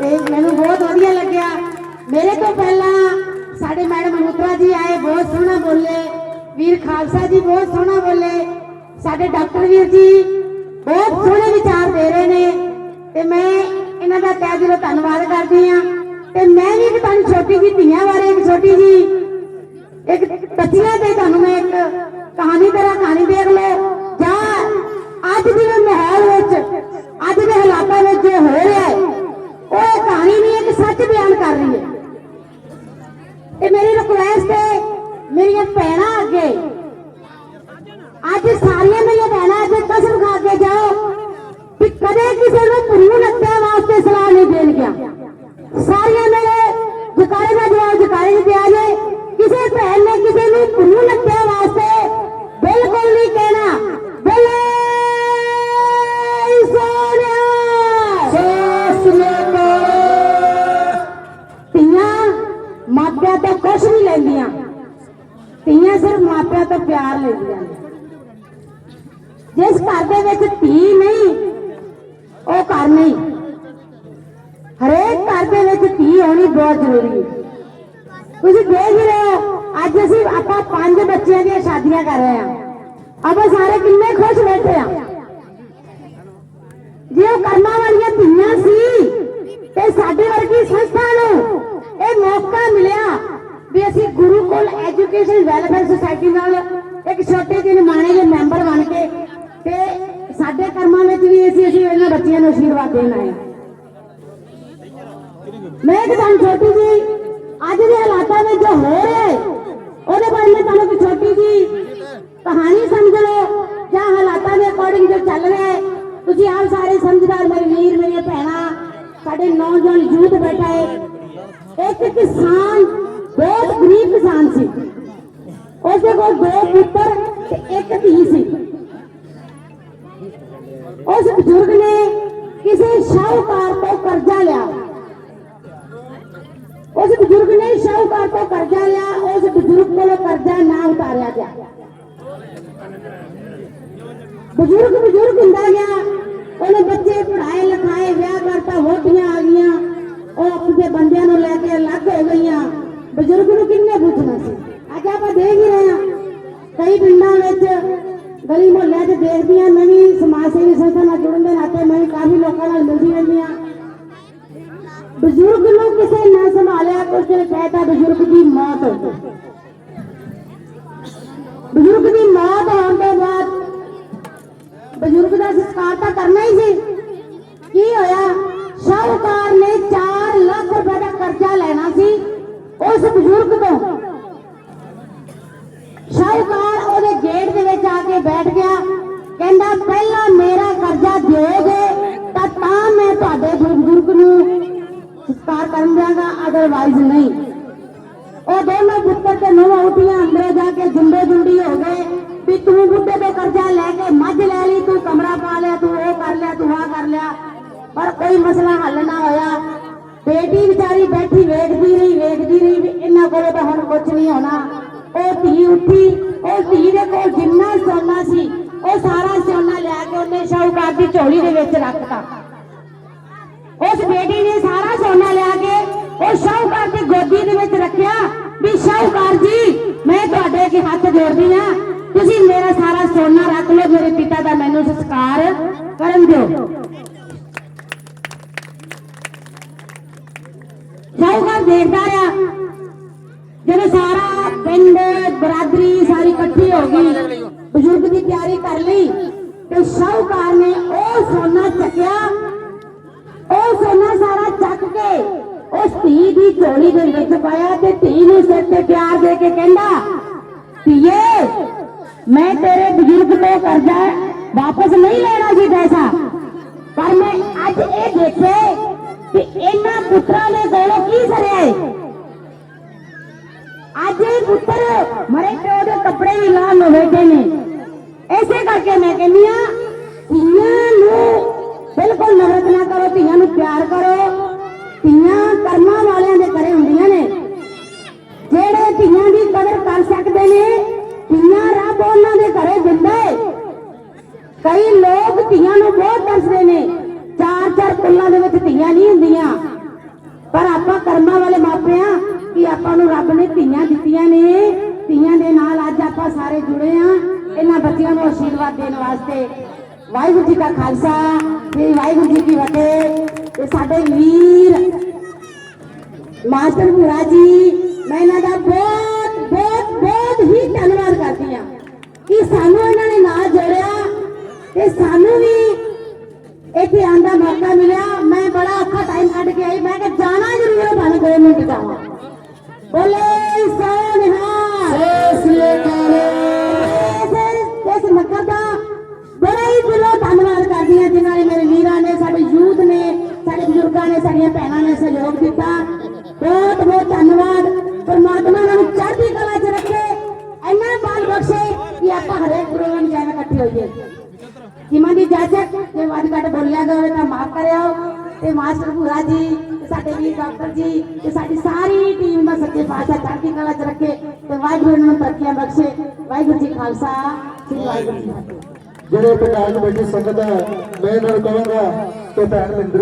ਤੇ ਮੈਨੂੰ ਬਹੁਤ ਵਧੀਆ ਲੱਗਿਆ। ਮੇਰੇ ਤੋਂ ਪਹਿਲਾਂ ਸਾਡੇ ਮੈਡਮ ਮਲੂਤਰਾ ਜੀ ਆਏ, ਬਹੁਤ ਸੋਹਣਾ ਬੋਲੇ। ਵੀਰ ਖਾਲਸਾ ਜੀ ਬਹੁਤ ਸੋਹਣਾ ਬੋਲੇ। ਸਾਡੇ ਡਾਕਟਰ ਵੀਰ ਜੀ ਬਹੁਤ ਸੋਹਣੇ ਵਿਚਾਰ ਦੇ ਰਹੇ ਨੇ। ਤੇ ਮੈਂ ਇਹਨਾਂ ਦਾ ਤਹਿ ਦਿਲੋਂ ਧੰਨਵਾਦ ਕਰਦੀ ਆ ਤੇ ਮੈਂ ਵੀ ਇੱਕ ਤੁਹਾਨੂੰ ਛੋਟੀ ਜੀ ਧੀਆਂ ਬਾਰੇ, ਇੱਕ ਛੋਟੀ ਜੀ ਇੱਕ ਬੱਚੀਆਂ ਤੇ ਤੁਹਾਨੂੰ ਮੈਂ ਇੱਕ ਕਹਾਣੀ ਤਰ੍ਹਾਂ मेरी एक बहना आगे। अज सारिया मेरी बहना अगे कसम खा के जाओ। कदे किसी को गुरु लगता वास्ते सलाह नहीं देन गया। सारिया मेरे जकारे का जवाब जकारे दिया जाए। किसी भैन ने किसी ने गुरु लगता वास्ते बिल्कुल नहीं कह ਮਾਪਿਆਂ ਤੋਂ ਪਿਆਰ ਲੈਂਦੀਆਂ ਨੇ ਜਿਸ ਘਰ ਦੇ ਵਿੱਚ ਧੀ ਨਹੀਂ ਉਹ ਘਰ ਨਹੀਂ ਹਰੇਕ ਘਰ ਦੇ ਵਿੱਚ ਧੀ ਹੋਣੀ ਬਹੁਤ ਜ਼ਰੂਰੀ ਹੈ ਤੁਸੀਂ ਦੇਖ ਹੀ ਰਹੇ ਹੋ ਅੱਜ ਅਸੀਂ ਆਪਾਂ ਪੰਜ ਬੱਚਿਆਂ ਦੀਆਂ ਸ਼ਾਦੀਆਂ ਕਰ ਰਹੇ ਹਾਂ ਆਪਾਂ ਸਾਰੇ ਕਿੰਨੇ ਖੁਸ਼ ਬੈਠੇ ਆ ਜੇ ਉਹ ਕਰਮਾਂ ਵਾਲੀਆਂ ਧੀਆਂ ਸੀ ਤੇ ਸਾਡੇ ਵਰਗੀ ਸੰਸਥਾ ਨੂੰ ਇਹ ਮੌਕਾ ਮਿਲਿਆ ਵੀ ਅਸੀਂ ਗੁਰੂਕੁਲ ਐਜੂਕੇਸ਼ਨ ਵੈਲਫੇਅਰ ਸੁਸਾਇਟੀ ਨਾਲ ਇੱਕ ਛੋਟੇ ਜਿਹੇ ਨਿਮਾਣੇ ਦੇ ਮੈਂਬਰ ਬਣ ਕੇ ਤੇ ਸਾਡੇ ਕਰਮਾਂ ਵਿੱਚ ਵੀ ਅਸੀਂ ਅਸੀਂ ਇਹਨਾਂ ਬੱਚਿਆਂ ਨੂੰ ਆਸ਼ੀਰਵਾਦ ਦੇਣ ਆਏ ਮੈਂ ਇੱਕ ਛੋਟੀ ਜੀ, ਅੱਜ ਦੇ ਹਾਲਾਤਾਂ ਵਿੱਚ ਜੋ ਹੋ ਰਿਹਾ ਹੈ, ਉਹਦੇ ਬਾਰੇ ਮੈਂ ਤੁਹਾਨੂੰ ਇੱਕ ਛੋਟੀ ਜੀ ਕਹਾਣੀ ਸਮਝ ਲਓ, ਜਾਂ ਹਾਲਾਤਾਂ ਦੇ ਅਕੋਰਡਿੰਗ ਜੋ ਚੱਲ ਰਿਹਾ ਹੈ। ਤੁਸੀਂ ਆਪ ਸਾਰੇ ਸਮਝਦਾਰ, ਮੇਰੇ ਵੀਰ, ਮੇਰੀਆਂ ਭੈਣਾਂ, ਸਾਡੇ ਨੌਜਵਾਨ ਯੂਥ ਬੈਠਾ ਹੈ। ਇੱਕ ਕਿਸਾਨ ਬਹੁਤ ਗਰੀਬ ਕਿਸਾਨ ਸੀ ਉਸਦੇ ਕੋਲ ਦੋ ਪੁੱਤਰ ਤੇ ਇੱਕ ਧੀ ਸੀ ਉਸ ਬਜ਼ੁਰਗ ਨੇ ਕਿਸੇ ਸ਼ਾਹੂਕਾਰ ਤੋਂ ਕਰਜ਼ਾ ਲਿਆ ਉਸ ਬਜ਼ੁਰਗ ਨੇ ਸ਼ਾਹੂਕਾਰ ਤੋਂ ਕਰਜ਼ਾ ਲਿਆ ਉਸ ਬਜ਼ੁਰਗ ਕੋਲੋਂ ਕਰਜ਼ਾ ਨਾ ਉਤਾਰਿਆ ਗਿਆ ਬਜ਼ੁਰਗ ਬਜ਼ੁਰਗ ਹੁੰਦਾ ਗਿਆ ਉਹਨੇ ਬੱਚੇ ਪੜਾਏ ਲਿਖਾਏ ਵਿਆਹ ਕਰਤਾ ਵੋਟੀਆਂ ਆ ਗਈਆਂ ਉਹ ਆਪਣੇ ਬੰਦਿਆਂ ਨੂੰ ਲੈ ਕੇ ਅਲੱਗ ਹੋ ਗਈਆਂ ਬਜ਼ੁਰਗ ਨੂੰ ਕਿੰਨੇ ਪੁੱਛਣਾ ਸੀ ਅੱਜ ਆਪਾਂ ਦੇਖ ਹੀ ਰਹੇ ਹਾਂ ਕਈ ਪਿੰਡਾਂ ਵਿੱਚ ਗਲੀ ਮੁਹੱਲਿਆਂ 'ਚ ਦੇਖਦੀਆਂ ਮੈਂ ਵੀ ਸਮਾਜ ਸੇਵੀ ਸੰਸਥਾ ਨਾਲ ਜੁੜਨ ਦੇ ਨਾਤੇ ਮੈਂ ਵੀ ਕਾਫੀ ਲੋਕਾਂ ਨਾਲ ਮਿਲਦੀ ਰਹਿੰਦੀ ਹਾਂ ਬਜ਼ੁਰਗ ਨੂੰ ਕਿਸੇ ਨਾ ਸੰਭਾਲਿਆ ਕੁਝ ਨੇ ਕਹਿਤਾ ਬਜ਼ੁਰਗ ਦੀ ਮੌਤ ਹੋ ਗਈ ਬਜ਼ੁਰਗ ਦੀ ਮੌਤ ਹੋਣ ਤੋਂ ਬਾਅਦ ਬਜ਼ੁਰਗ ਦਾ ਸੰਸਕਾਰ ਤਾਂ ਕਰਨਾ ਹੀ ਸੀ ਕੀ ਹੋਇਆ ਸ਼ਾਹੂਕਾਰ ਨੇ 4 ਲੱਖ ਰੁਪਏ ਦਾ ਕਰਜ਼ਾ ਲੈਣਾ ਸੀ ਉਸ ਬਜ਼ੁਰਗ ਤੋਂ ਸ਼ਾਹੂਕਾਰ ਉਹਦੇ ਗੇਟ ਦੇ ਵਿੱਚ ਆ ਕੇ ਬੈਠ ਗਿਆ। ਕਹਿੰਦਾ, ਪਹਿਲਾਂ ਮੇਰਾ ਕਰਜ਼ਾ ਦਿਓਗੇ ਤਾਂ ਤਾਂ ਮੈਂ ਤੁਹਾਡੇ ਬਜ਼ੁਰਗ ਨੂੰ ਸੰਸਕਾਰ ਕਰਨ ਦਿਆਂਗਾ ਅਦਰਵਾਈਜ਼ ਨਹੀਂ। ਉਹ ਦੋਨੋਂ ਪੁੱਤਰ ਤੇ ਨੂੰਹ ਉੱਠੀਆਂ, ਅੰਦਰੇ ਜਾ ਕੇ ਜੁੰਡੇ ਜੁੰਡੀ ਹੋ ਗਏ ਵੀ ਤੂੰ ਬੁੱਢੇ ਤੇ ਕਰਜ਼ਾ ਲੈ ਕੇ ਮੱਝ ਲੈ ਲਈ, ਤੂੰ ਕਮਰਾ ਪਾ ਲਿਆ, ਤੂੰ ਉਹ ਕਰ ਲਿਆ, ਤੂੰ ਆ ਕਰ ਲਿਆ। ਪਰ ਕੋਈ ਮਸਲਾ ਹੱਲ ਨਾ ਹੋਇਆ। ਬੇਟੀ ਰਹੀ ਵੀ ਤਾਂ ਹੁਣ ਕੁਝ ਨਹੀਂ ਹੋਣਾ। ਉਹ ਧੀ ਉੱਠੀ, ਉਹ ਧੀ ਦੇ ਕੋਲ ਜਿੰਨਾ ਸੋਨਾ ਸੀ, ਉਹ ਸਾਰਾ ਸੋਨਾ ਲਿਆ ਕੇ ਉਹਨੇ ਸ਼ਾਹੂਕਾਰ ਦੀ ਝੋਲੀ ਦੇ ਵਿੱਚ ਰੱਖਤਾ। ਉਸ ਬੇਟੀ ਨੇ ਸਾਰਾ ਸੋਨਾ ਲਿਆ ਕੇ ਉਹ ਸ਼ਾਹੂਕਾਰ ਦੀ ਗੋਦੀ ਦੇ ਵਿੱਚ ਰੱਖਿਆ ਵੀ, ਸ਼ਾਹੂਕਾਰ ਜੀ, ਮੈਂ ਤੁਹਾਡੇ ਅੱਗੇ ਹੱਥ ਜੋੜਦੀ ਆ ਤੁਸੀਂ ਮੇਰਾ ਸਾਰਾ ਸੋਨਾ ਰੱਖ ਲਓ, ਮੇਰੇ ਪਿਤਾ ਦਾ ਮੈਨੂੰ ਸੰਸਕਾਰ ਕਰਨ ਦਿਓ। ਸ਼ਾਹੂਕਾਰ ਦੇਖਦਾ ਰਿਹਾ ਜਦੋਂ ਸਾਰਾ ਪਿੰਡ ਬਰਾਦਰੀ ਸਾਰੀ ਇਕੱਠੀ ਹੋ ਗਈ ਬਜ਼ੁਰਗ ਦੀ ਤਿਆਰੀ ਕਰ ਲਈ ਤੇ ਸ਼ਾਹੂਕਾਰ ਨੇ ਉਹ ਸੋਨਾ ਚੱਕਿਆ ਉਹ ਸੋਨਾ ਸਾਰਾ ਚੱਕ ਕੇ ਉਸ ਧੀ ਦੀ ਝੋਲੀ ਦੇ ਵਿੱਚ ਪਾਇਆ ਤੇ ਧੀ ਨੂੰ ਸਿਰ ਤੇ ਪਿਆਰ ਦੇ ਕੇ ਕਹਿੰਦਾ ਧੀਏ ਮੈਂ ਤੇਰੇ ਬਜ਼ੁਰਗ ਤੋਂ ਕਰਜ਼ਾ ਵਾਪਸ ਨਹੀਂ ਲੈਣਾ ਸੀ ਪੈਸਾ ਪਰ ਮੈਂ ਅੱਜ ਇਹ ਦੇਖੇ ਕਿ ਇਹਨਾਂ ਪੁੱਤਰਾਂ ਦੇ ਕੋਲੋਂ ਕੀ ਸਰਿਆ ਹੈ ਅੱਜ ਪੁੱਤਰ ਮਰੇ ਪਿਓ ਦੇ ਕੱਪੜੇ ਵੀ ਲਾਹ ਲੋ ਬੈਠੇ ਨੇ ਐਸੇ ਕਰਕੇ ਮੈਂ ਕਹਿੰਦੀ ਆ ਧੀਆਂ ਨੂੰ ਬਿਲਕੁਲ ਨਫ਼ਰਤ ਨਾ ਕਰੋ, ਧੀਆਂ ਨੂੰ ਪਿਆਰ ਕਰੋ। ਧੀਆਂ ਕਰਮਾਂ ਵਾਲਿਆਂ ਦੇ ਘਰੇ ਹੁੰਦੀਆਂ ਨੇ। ਜਿਹੜੇ ਧੀਆਂ ਦੀ ਕਦਰ ਕਰ ਸਕਦੇ ਨੇ, ਧੀਆਂ ਰੱਬ ਉਹਨਾਂ ਦੇ ਘਰੇ ਦਿੰਦਾ ਹੈ ਕਈ ਲੋਕ ਧੀਆਂ ਨੂੰ ਬਹੁਤ ਦੱਸਦੇ ਨੇ। ਚਾਰ ਚਾਰ ਕੁੱਲਾਂ ਦੇ ਵਿੱਚ ਧੀਆਂ ਨਹੀਂ ਹੁੰਦੀਆਂ। ਪਰ ਆਪਾਂ ਕਰਮਾਂ ਵਾਲੇ ਮਾਪੇ ਆ ਕਿ ਆਪਾਂ ਨੂੰ ਰੱਬ ਨੇ ਧੀਆਂ ਦਿੱਤੀਆਂ ਨੇ। ਧੀਆਂ ਦੇ ਨਾਲ ਅੱਜ ਆਪਾਂ ਸਾਰੇ ਜੁੜੇ ਆ। ਇਹਨਾਂ ਬੱਚਿਆਂ ਨੂੰ ਆਸ਼ੀਰਵਾਦ ਦੇਣ ਵਾਸਤੇ। ਵਾਹਿਗੁਰੂ ਜੀ ਕਾ ਖਾਲਸਾ ਤੇ ਵਾਹਿਗੁਰੂ ਜੀ ਕੀ ਫਤਿਹ। ਤੇ ਸਾਡੇ ਵੀਰ ਮਾਸਟਰ ਭੂਰਾ ਜੀ, ਮੈਂ ਇਹਨਾਂ ਦਾ ਬਹੁਤ ਬਹੁਤ ਬਹੁਤ ਹੀ ਧੰਨਵਾਦ ਕਰਦੀ ਹਾਂ ਕਿ ਸਾਨੂੰ ਇਹਨਾਂ ਨੇ ਨਾਲ ਜੋੜਿਆ ਤੇ ਸਾਨੂੰ ਵੀ एक ही आंधा मौका मिला मैं बड़ा अच्छा टाइम काट के आई मैं जाना ज़रूर है भानु गवर्नमेंट का बोले बड़ा ही दिलों धनवाद कर दिया जिन्होंने मेरे वीर ने साढ़े यूथ ने साढ़े बजुर्गों ने साड़िया भैनों ने सहयोग दिता बहुत बहुत धनवाद परमात्मा ने चढ़ती कला च रखे इन्ना बाल बख्शे कि आप हरेक प्रोग्राम जाना इकट्ठे होइए ਇਜਾਜ਼ਤ ਜੇ ਵੱਧ ਘੱਟ ਬੋਲਿਆ ਗਿਆ ਤਾਂ ਮਾਫ ਕਰਿਓ। ਤੇ ਮਾਸਟਰ ਭੂਰਾ ਜੀ, ਤੇ ਸਾਡੇ ਵੀਰ ਡਾਕਟਰ ਜੀ, ਤੇ ਸਾਡੀ ਸਾਰੀ ਟੀਮ ਦਾ ਸੱਚੇ ਪਾਤਸ਼ਾਹ ਚੜ੍ਹਦੀ ਕਲਾ 'ਚ ਰੱਖੇ ਤੇ ਵਾਹਿਗੁਰੂ ਨੂੰ ਤਰੱਕੀਆਂ ਬਖਸ਼ੇ। ਵਾਹਿਗੁਰੂ ਜੀ ਖਾਲਸਾ, ਸ੍ਰੀ ਵਾਹਿਗੁਰੂ ਜੀ ਜਿਹੜੇ ਪੰਜਾਬ 'ਚ ਸੰਗਤ ਹੈ, ਮੈਂ ਇਹਨਾਂ ਨੂੰ ਕਹਾਂਗਾ ਕਿ ਭੈਣ ਮਹਿੰਦਰ